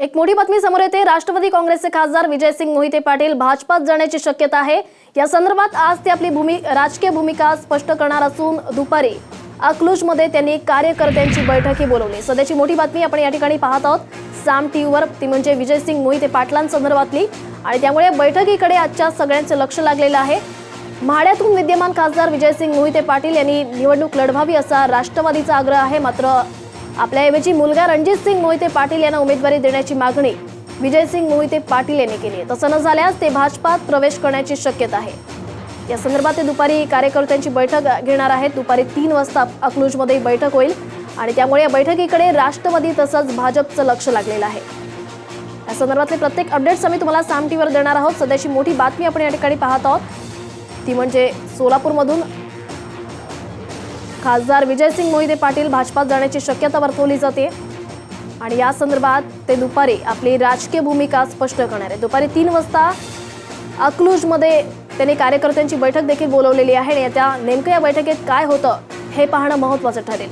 एक मोठी बातमी समोर येते. राष्ट्रवादी काँग्रेसचे खासदार विजयसिंग मोहिते पाटील भाजपात जाण्याची शक्यता आहे. या संदर्भात आज ते आपली भूमी राजकीय भूमिका स्पष्ट करणार असून दुपारी अकलूजमध्ये त्यांनी कार्यकर्त्यांची बैठकही बोलवली. सध्याची मोठी बातमी आपण या ठिकाणी पाहत आहोत. साम टीव्हीवर ती म्हणजे विजयसिंग मोहिते पाटलांसंदर्भातली आणि त्यामुळे बैठकीकडे आजच्या सगळ्यांचं लक्ष लागलेलं आहे. म्हाड्यातून विद्यमान खासदार विजयसिंग मोहिते पाटील यांनी निवडणूक लढवावी असा राष्ट्रवादीचा आग्रह आहे. मात्र आपल्याऐवजी मुलगा रणजित सिंग मोहिते पाटील यांना उमेदवारी देण्याची मागणी विजयसिंग मोहिते पाटील यांनी केली आहे. तसं न झाल्यास ते भाजपात प्रवेश करण्याची शक्यता आहे. या संदर्भात ते दुपारी कार्यकर्त्यांची बैठक घेणार आहेत. दुपारी तीन वाजता अकलूजमध्ये ही बैठक होईल आणि त्यामुळे या बैठकीकडे राष्ट्रवादी तसंच भाजपचं लक्ष लागलेलं आहे. या संदर्भातले प्रत्येक अपडेट्स आम्ही तुम्हाला साम टीव्हीवर देणार आहोत. सध्याची मोठी बातमी आपण या ठिकाणी पाहत आहोत. ती म्हणजे सोलापूरमधून खासदार विजयसिंग मोहिते पाटील भाजपात जाण्याची शक्यता वर्तवली जाते. आणि या संदर्भात ते दुपारी आपली राजकीय भूमिका स्पष्ट करणार आहे दुपारी तीन वाजता अकलूजमध्ये त्यांनी कार्यकर्त्यांची बैठक देखील बोलवलेली आहे. आणि त्या नेमकं या बैठकीत काय होतं हे पाहणं महत्त्वाचं ठरेल.